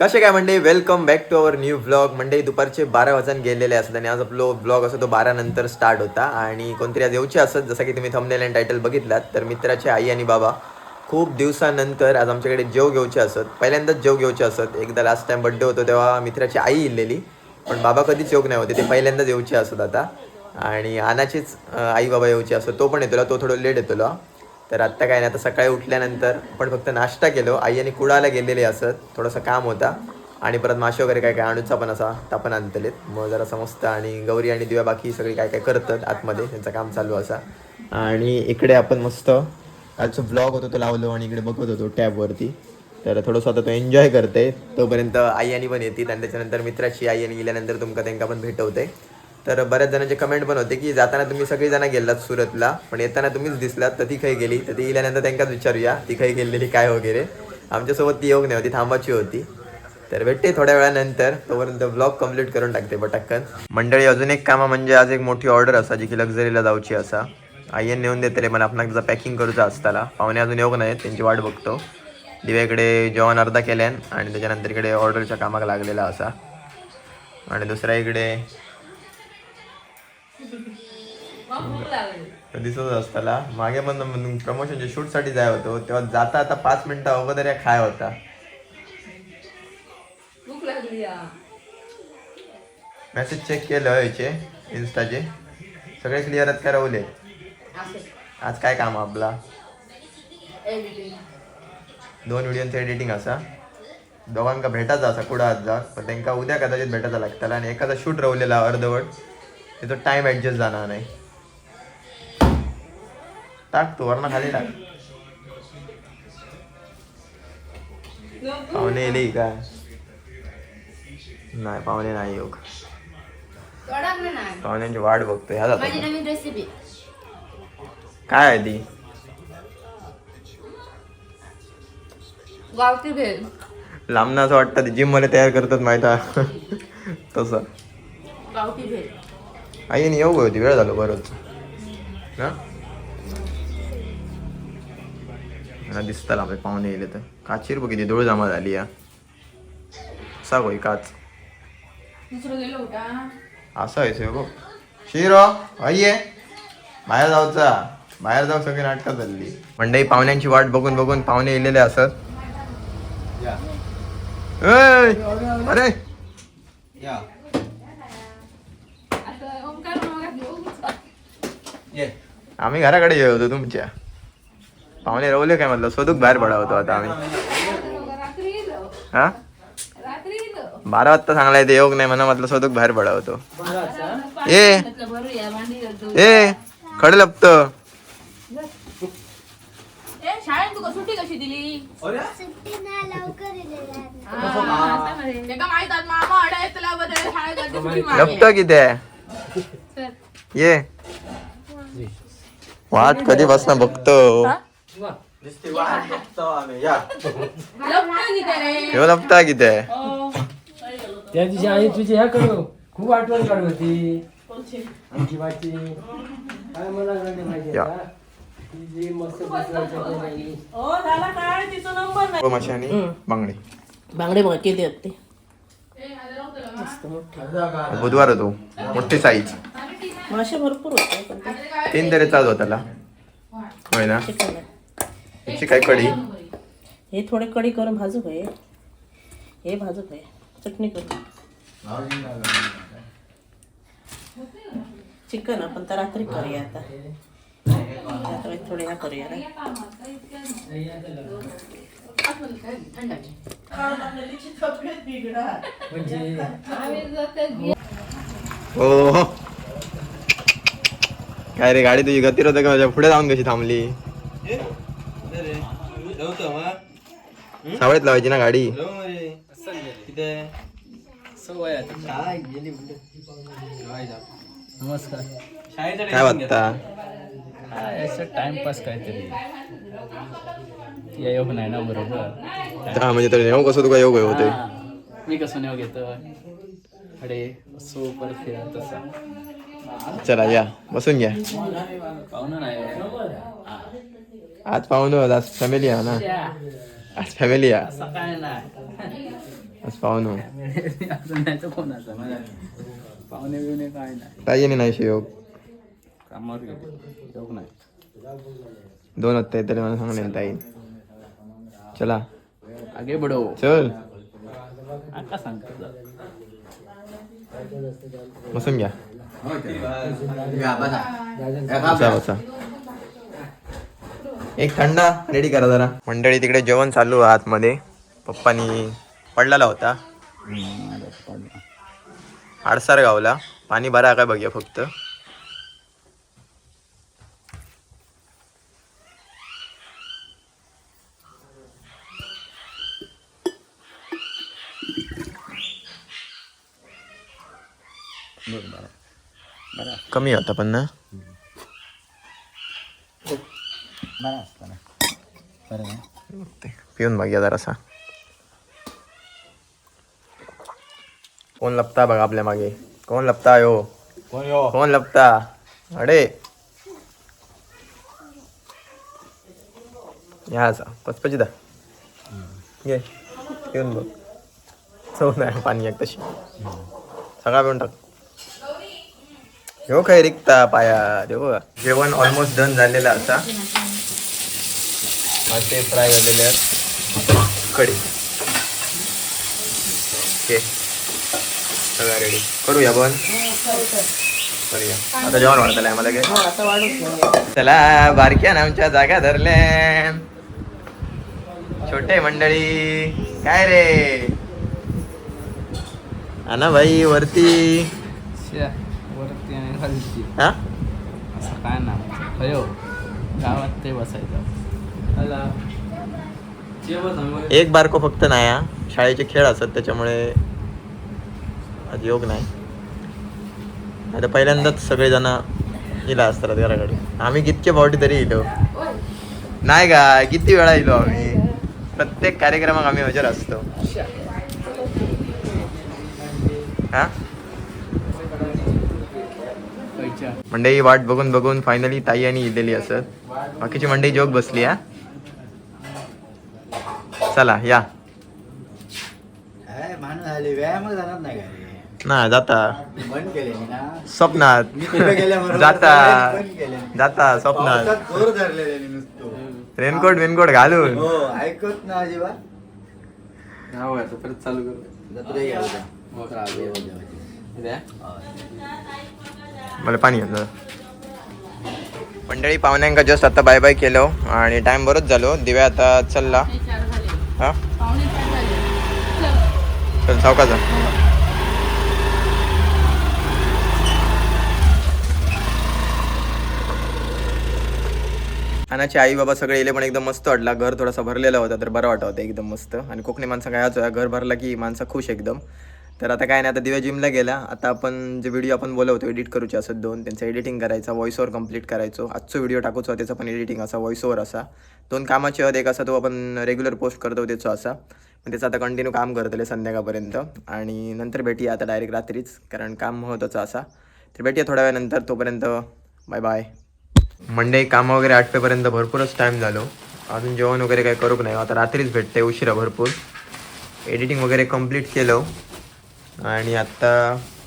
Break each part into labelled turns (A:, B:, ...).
A: कसे काय म्हणजे welcome back to our new blog म्हणजे दुपारचे बारा वाजून गेलेले असतात आणि आज आपलो ब्लॉग असतो तो बारा नंतर स्टार्ट होता. आणि कोणतरी आज येऊचे असत जसं की तुम्ही थंबनेल आणि टायटल बघितलात तर मित्राचे आई आणि बाबा खूप दिवसानंतर आज आमच्याकडे जेव घेऊचे असत. पहिल्यांदाच जेव घेऊचे असत. एकदा लास्ट टाइम बड्डे होतो तेव्हा मित्राची आई इलेली पण बाबा कधीच योग नाही होते ते पहिल्यांदाच येऊचे असत आता. आणि आनाचीच आई बाबा येऊचे असत. तो पण येतो तो थोडं लेट येतो तर आत्ता काय नाही आता सकाळी उठल्यानंतर पण फक्त नाश्ता केलो. आई आणि कुडाला गेलेले असत. थोडंसं काम होता. आणि परत मासे वगैरे काय काय आणूचा पण असा तापण आणतलेत. मग जरा समजतं आणि गौरी आणि दिव्या बाकी सगळी काय काय करतात आतमध्ये त्यांचं काम चालू असा. आणि इकडे आपण मस्त कालचं ब्लॉग होतो तो लावलो आणि इकडे बघत होतो टॅबवरती तर थोडंसं आता तो एन्जॉय करते. तोपर्यंत आई आणि पण येतील आणि त्याच्यानंतर मित्राची आई आणि गेल्यानंतर तुमका त्यांना पण भेटवते. तर बऱ्याच जणांचे कमेंट पण होते की जाताना तुम्ही सगळी जण गेलात सुरतला पण येताना तुम्हीच दिसलात तर ती काही गेली. तर ती गेल्यानंतर त्यांनाच विचारूया ती काही गेलेली काय वगैरे. आमच्यासोबत ती योग नाही होती थांबाची होती. तर भेटते थोड्या वेळानंतर. तोपर्यंत ब्लॉग कंप्लीट करून टाकते पटक्कन. मंडळी अजून एक कामा म्हणजे आज एक मोठी ऑर्डर असा जी की लक्झरीला जाऊची असा. आयन नेऊन देतले मला आपण त्याचा पॅकिंग करूचा असताना. पाहुणे अजून योग नाहीत त्यांची वाट बघतो. दिव्याकडे जेवण अर्धा केल्यान आणि त्याच्यानंतर इकडे ऑर्डरच्या कामाक लागलेला असा. आणि दुसऱ्या इकडे दिसत असताना मागे पण प्रमोशनच्या शूटसाठी जाय होतो. तेव्हा जाता आता पाच मिनिटं अगोदर या खाय होता. मेसेज चेक केलं याचे इन्स्टाचे. सगळे क्लिअर आहेत का राहुले? आज काय काम आपला? दोन व्हिडिओचं एडिटिंग असा. दोघांका भेटायचा असा कुठं आज जाऊन. पण त्यांना उद्या कदाचित भेटायचा लागताला आणि एखादा शूट राहिलेला अर्धवट. तिथं टाइम ऍडजस्ट जाणार नाही. टाक तू वरना खाली टाक. पाहुणे येले का? नाही पाहुणे नाही योग पाहुण्यांची वाट बघतोय ह्या जातो. काय आहे ती?
B: गावठी भेल
A: लांबनं असं वाटतं ते जिममध्ये तयार करतात माहीत तसं.
B: गावठी भेल
A: आईने येऊ गं होती वेळ झालो बरोच ना मला दिसता आपले पाहुणे येले तर काचीर बघ किती धूळ जमा झाली या असा होई काच असं आहे बघ शिरो आई ये बाहेर जाऊचा बाहेर जाऊ सगळी नाटकं चालली मंडई पाहुण्यांची वाट बघून बघून पाहुणे येलेले असत अरे
B: असं
A: आम्ही घराकडे येऊ होतो तुमच्या. पाहुणे रवले काय म्हटलं? स्वतःच बाहेर पडा होतो आता आम्ही. हा? बारा वाजता सांगलाय ते योग नाही म्हणा म्हटलं स्वतःच बाहेर पडा होतो. ए! ए! खड लपत. लपत किती. ये. वाट कधी बसना बघतो
B: लग्न किती रे
A: ह्यो लपता किती
B: हो.
C: त्या दिवशी आई तुझी ह्या करू खूप आठवण काढ होती आमची बाची काय मला नाही माहिती
A: या.
C: आता. ती जी मस्त बसवायची पण नाही.
B: हो झाला काय तिचा नंबर
A: माशी आणि बांगडी
D: बांगडे बघ किती आहेत ते
A: बुधवार होतो मोठी साईज
D: मासे भरपूर होते पण ते
A: तीन तरी होत त्याला होय ना?
D: चिकन आहे.
A: याची काय कडी
D: हे थोडे कडी करून भाजू होय हे भाजू होय चटणी करू चिकन आपण तर रात्री करूया आता. रात्री थोडे ह्या करूया ना.
C: म्हणजे
A: हो. काय रे गाडी तुझी गती होतं का? माझ्या पुढे जाऊन कशी थांबली? सावळीत लावायची ना गाडी.
C: नमस्कार.
A: काय वाटता?
C: काय असं टाइमपास काहीतरी. या योग नाही ना बरोबर.
A: हा म्हणजे तर नेऊ कसं? तुका योग होते
C: हा. मी कसं नाव घेतो? अरे असो परत फिरत तसा.
A: चला या. बसून घ्या.
C: आज नाही
A: आज आज फॅमिली आहे ना. आज फॅमिली आहे. आज पाहुणं
E: असं नाही काय नाही
A: नाही शेवक दोन हत्या तरी मला सांगणे ताई. चला.
E: आगे बडो
A: चल.
E: आता सांगतो
A: बसून घ्या. एक थंडा रेडी करा जरा. मंडळी तिकडे जेवण चालू आहे आतमध्ये. पप्पानी पडलेला होता. आडसार गावला. पाणी बरा काय बघूया फक्त? कमी होता पण ना.
E: बरं असतं ना बरं ना
A: ते पिऊन बघूया जरासा. कोण लपता बघा आपल्या मागे. कोण लपता यो?
E: कोण यो?
A: कोण लपता? अडे. या असा पचपचिदा घे. पिऊन बघ. चव नाही पाणी एक तशी. सगळा पिऊन टाक. हो काय रिक्ता पाया देव बघा. जेवण ऑलमोस्ट डन झालेलं आता. मासे फ्राय झालेले आहेत. कढी. ओके. सगळं रेडी करूया पण. करूया. आता जेवण वाढतलं आहे मला काय?
D: हो
A: चला बारक्या आमच्या जागा धरले. छोटे मंडळी काय रे? ना भाई वरती
E: श्या, वरती आणि खालची
A: हा?
E: असं काय ना अयो गावात ते बसायचं.
A: एक बारको फक्त नाही हा. शाळेचे खेळ असत त्याच्यामुळे आज योग नाही. आता पहिल्यांदाच सगळेजण इला असतात घराकडे. आम्ही कितके बावटी तरी इलो. नाही का किती वेळा इलो आम्ही. प्रत्येक कार्यक्रमात आम्ही हजर असतो. हा? मंडई वाट बघून बघून फायनली ताई आणि इलेली असत. बाकीची मंडई जोग बसली हा? चला या? ना जाता. स्वप्नात. जाता. जाता स्वप्नात. रेनकोट वेनकोट घालून.
F: हो ऐकत ना अजिबात.
E: परत चालू करू.
A: मला पाणी घेतलं मंडळी पाहुण्यांका जस्ट आता बाय बाय केलो आणि टाइम बरोच झालो दिव्या आता चलला
B: चार झाले
A: हा
B: पावणे चार
A: अनाचे आई बाबा सगळे येले पण एकदम मस्त वाटला घर थोडासा भरलेला होता तर बरं वाटत होतं एकदम मस्त आणि कोकणी माणसं काय होतं घर भरला की माणसं खुश एकदम तर आता काय नाही आता दिव्या जिमला गेला. आता आपण जे व्हिडिओ आपण बोलवतो एडिट करूचे असत दोन त्यांचं एडिटिंग करायचा व्हॉइस ओवर कंप्लीट करायचो. आजचो व्हिडिओ टाकूचो त्याचा पण एडिटिंग असा व्हॉइस ओवर असा. दोन कामाचे आहेत एक असा तो आपण रेग्युलर पोस्ट करतो त्याचो असा. पण त्याचं आता कंटिन्यू काम करतले संध्याकाळपर्यंत. आणि नंतर भेटूया आता डायरेक्ट रात्रीच कारण काम महत्त्वाचं असा. तर भेटूया थोड्या वेळानंतर तोपर्यंत बाय बाय मंडे कामं वगैरे आठवेपर्यंत भरपूरच टाईम झालो. अजून जेवण वगैरे काही करूक नाही आता रात्रीच भेटते उशिरा भरपूर. एडिटिंग वगैरे कंप्लीट केलं. आणि आत्ता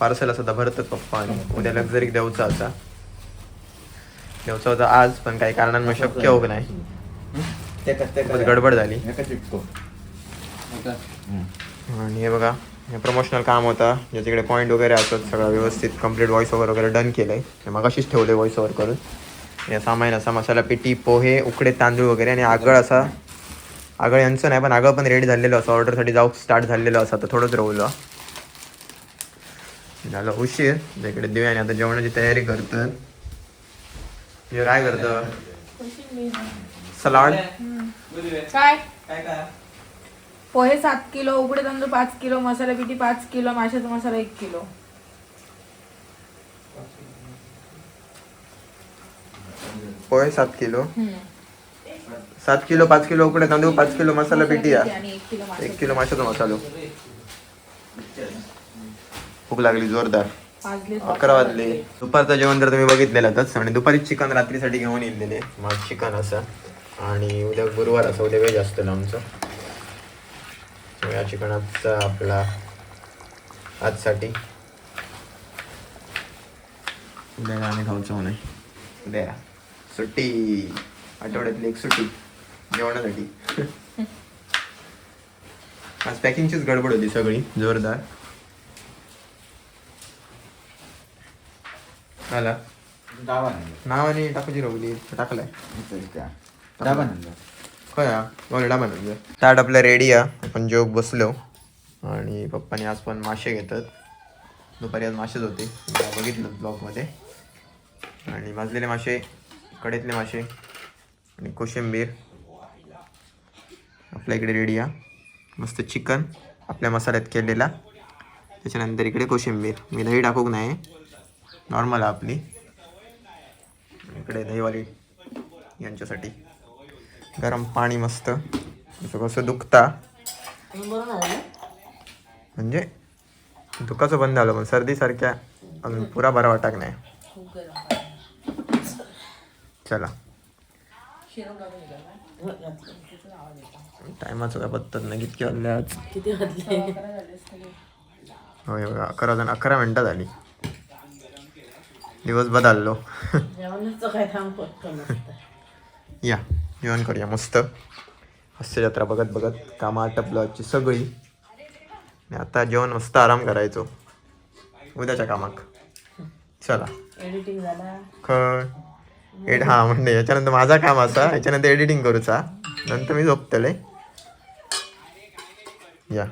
A: पार्सल असं आता भरतात पप्पा आणि उद्या लक्झरी द्यायचा असा द्यायचा होता आज पण काही कारणांमुळे शक्य होत नाही. गडबड झाली. आणि हे बघा हे प्रमोशनल काम होता. ज्याच्याकडे पॉईंट वगैरे असत सगळं व्यवस्थित कंप्लीट व्हॉइस ओव्हर वगैरे डन केलं आहे मग अशीच ठेवले व्हॉइस ओव्हर करून. या सामान असा मसाला पिठी पोहे उकडे तांदूळ वगैरे आणि आगळ असा आगळ यांचं नाही पण आगळ पण रेडी झालेलं असं ऑर्डरसाठी जाऊ स्टार्ट झालेलं असं आता थोडंच राहिलं झालं उशीर. इकडे देऊया आणि आता जेवणाची तयारी करतात हे काय करतं. सलाड?
B: काय? पोहे सात किलो उकडे तांदूळ पाच किलो मसाला पिठी पाच किलो माशाचा मसाला एक किलो.
A: पोहे सात किलो. सात किलो पाच किलो उकडे तांदूळ पाच किलो मसाला पिठी
B: एक किलो
A: माशाचा मसालो. भूक लागली जोरदार. अकरा वाजले. दुपारचं जेवण तर तुम्ही बघितलेलंच आणि दुपारी चिकन रात्रीसाठी घेऊन येलेले. मग चिकन असं. आणि उद्या गुरुवार असं उद्या वेज असतं आमचं. या चिकनाचा आपला आजसाठी. उद्या आम्ही खाऊचं म्हणून उद्या. सुट्टी. आठवड्यातली एक सुट्टी. जेवणासाठी. आज पॅकिंगचीच गडबड होती सगळी. जोरदार. आला.
F: डावा
A: टाकूची रवली टाकलाय. ऑलरेडा बनवलं ताट आपलं रेडी आहे आपण जेव बसलो. आणि पप्पाने आज पण मासे घेतात. दुपारी आज मासेच होते. बघितलं ब्लॉगमध्ये आणि भाजलेले मासे कडेतले मासे आणि कोशिंबीर. आपल्या इकडे रेडी आहे मस्त चिकन आपल्या मसाल्यात केलेला. त्याच्यानंतर इकडे कोशिंबीर. मी दही टाकूक नाही? नॉर्मल आपली. इकडे दहीवाली यांच्यासाठी. गरम पाणी मस्त. असं कसं दुखता. म्हणजे दुखाचं बंद झालं पण सर्दीसारख्या अजून पुरा बरा वाटाक नाही. चला. टायमाचं काय पत्तात नाही कितके वाजले? आज होय अकरा जण अकरा मिनटं झाली. दिवस बदललो. या जेवण करूया मस्त. हास्य जत्रा बघत बघत कामं आटपलं आजची सगळी. आणि आता जेवण मस्त आराम करायचो. उद्याच्या कामाक चला.
D: एडिटिंग
A: खड एड हा म्हणजे याच्यानंतर माझा काम असा याच्यानंतर एडिटिंग करूचा. नंतर मी झोपतले या.